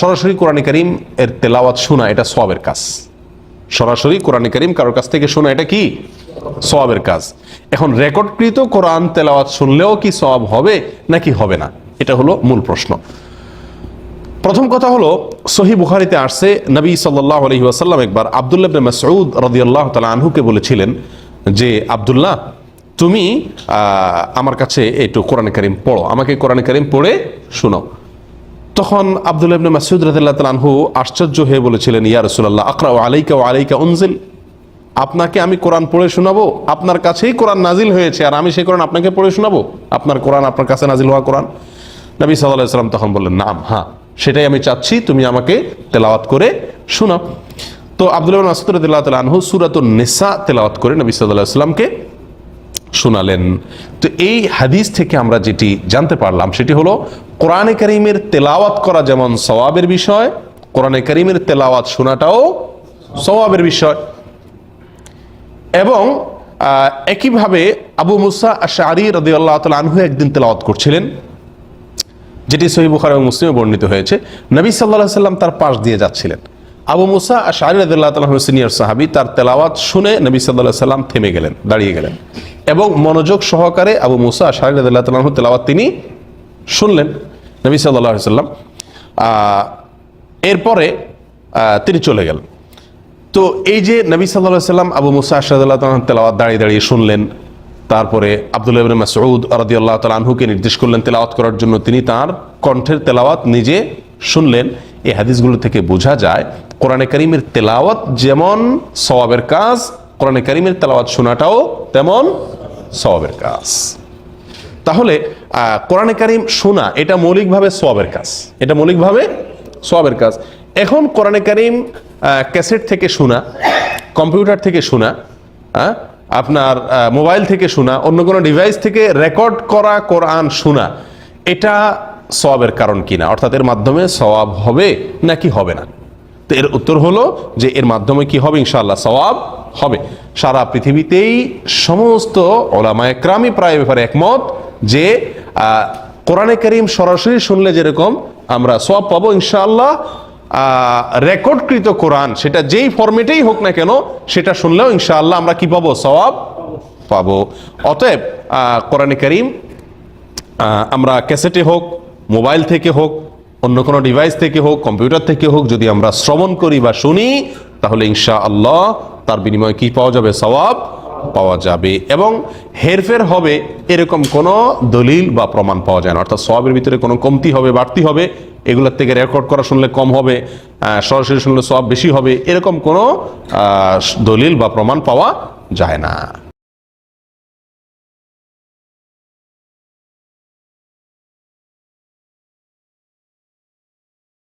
সরাসরি কোরআন করিম এর তেলাওয়াত শোনা, এটা সবের কাজ। সরাসরি কোরআন করিম কারোর কাছ থেকে শোনা, এটা কি? সওয়াবের কাজ। এখন রেকর্ডকৃত কোরআন তেলাওয়াত শুনলেও কি সওয়াব হবে নাকি হবে না? এটা হলো মূল প্রশ্ন। প্রথম কথা হলো সহি বুখারিতে আসছে, নবী সাল্লাহ আলহি ওয়াসাল্লাম একবার আবদুল্লাহ মাসউদ রাদিয়াল্লাহু তালা আনহুকে বলেছিলেন যে, আব্দুল্লাহ, তুমি আমার কাছে একটু কোরআন করিম পড়ো, আমাকে কোরআন করিম পড়ে শোনাও। তখন আব্দুল্লাহ ইবনে মাসউদ রাদিয়াল্লাহু তাআলা আনহু আশ্চর্য হয়ে বলেছিলেন, ইয়া রাসূলুল্লাহ আকরা আলাইকা ওয়া আলাইকা উনজিল। আপনাকে আমি কোরআন পড়ে শোনাবো? আপনার কাছেই কোরআন নাজিল হয়েছে আর আমি সেই কোরআন আপনাকে পড়ে শোনাবো? আপনার কোরআন আপনার কাছে নাজিল হওয়া কোরআন? নবী সাল্লাহ সাল্লাম তখন বললেন, নাম হ্যাঁ সেটাই আমি চাচ্ছি, তুমি আমাকে তেলাওয়াত করে শোনাও। তো আব্দুল্লাহ মাসুদ রদুল্লাহ তাল আনহু সুরাতুন নেসা তেলাওয়াত করে নবী সাল্লাহ সাল্লামকে শোনালেন। তো এই হাদিস থেকে আমরা যেটি জানতে পারলাম, সেটি হলো কোরআনে করিমের তেলাওয়াত করা যেমন সওয়াবের বিষয়, কোরআনে করিমের তেলাওয়াত শোনাটাও সওয়াবের বিষয়। এবং একইভাবে আবু মুসা আশারি রদি আল্লাহ তাল আনহু একদিন তেলাওয়াত করছিলেন, যেটি সহি বুখার এবং মুসলিমে বর্ণিত হয়েছে। নবী সাল্লাহ সাল্লাম তার পাশ দিয়ে যাচ্ছিলেন। আবু মুসা আশারি রদুল্লাহ তালাহ সিনিয়র সাহাবি তার তেলাওয়াত শুনে নবী সাল্লাহ সাল্লাম থেমে গেলেন, দাঁড়িয়ে গেলেন। এবং মনোযোগ সহকারে আবু মুসা আশারি রদুল্লাহ তালাহ তেলাওয়াত তিনি শুনলেন। নবী সাল্লাম এরপরে তিনি চলে গেলেন। তো এই যে নবী সাল্লাহ সাল্লাম আবু মুসা আশাদুল্লাহ তেলাওয়াত দাঁড়িয়ে দাঁড়িয়ে শুনলেন, তারপরে আবদুল্লাহ মাসউদ রাদিয়াল্লাহু তাআলা আনহুকে নির্দেশ করলেন তেলাওয়াত করার জন্য, তিনি তার কণ্ঠের তেলাওয়াত নিজে শুনলেন। এই হাদিসগুলো থেকে বোঝা যায়, কোরআনে করিমের তেলাওয়াত যেমন সওয়াবের কাজ, কোরআনে করিমের তেলাওয়াত শোনাটাও তেমন সওয়াবের কাজ। তাহলে কোরআনে কারিম শোনা, এটা মৌলিকভাবে সোয়াবের কাজ। এটা মৌলিকভাবে সোয়াবের কাজ। এখন কোরআনে কারিম ক্যাসেট থেকে শোনা, কম্পিউটার থেকে শোনা আপনার মোবাইল থেকে শোনা, অন্য কোনো ডিভাইস থেকে রেকর্ড করা কোরআন শোনা, এটা সওয়াবের কারণ কিনা? অর্থাৎ এর মাধ্যমে সওয়াব হবে নাকি হবে না? তো এর উত্তর হলো যে এর মাধ্যমে কি হবে? ইনশাআল্লাহ সওয়াব হবে। সারা পৃথিবীতেই সমস্ত ওলামায় ক্রামই প্রায় ব্যাপারে একমত। যে কোরআনে করিম সরাসরি শুনলে যেরকম আমরা সব পাবো, ইনশাআল্লাহ রেকর্ডকৃত কোরআন, সেটা যেই ফর্মেটেই হোক না কেন, সেটা শুনলেও ইনশাআল্লাহ আমরা কি পাবো? সওয়াব পাবো। অতএব কোরআনে করিম আমরা ক্যাসেটে হোক, মোবাইল থেকে হোক, অন্য কোনো ডিভাইস থেকে হোক, কম্পিউটার থেকে হোক, যদি আমরা শ্রবণ করি বা শুনি, তাহলে ইনশা আল্লাহ তার বিনিময়ে কি পাওয়া যাবে? সওয়াব পাওয়া যাবে এবং হেরফের হবে এরকম কোনো দলিল বা প্রমাণ পাওয়া যায় না। অর্থাৎ সবের ভিতরে কোনো কমতি হবে, বাড়তি হবে, এগুলোর থেকে রেকর্ড করা শুনলে কম হবে সরাসরি শুনলে সব বেশি হবে, এরকম কোনো দলিল বা প্রমাণ পাওয়া যায় না।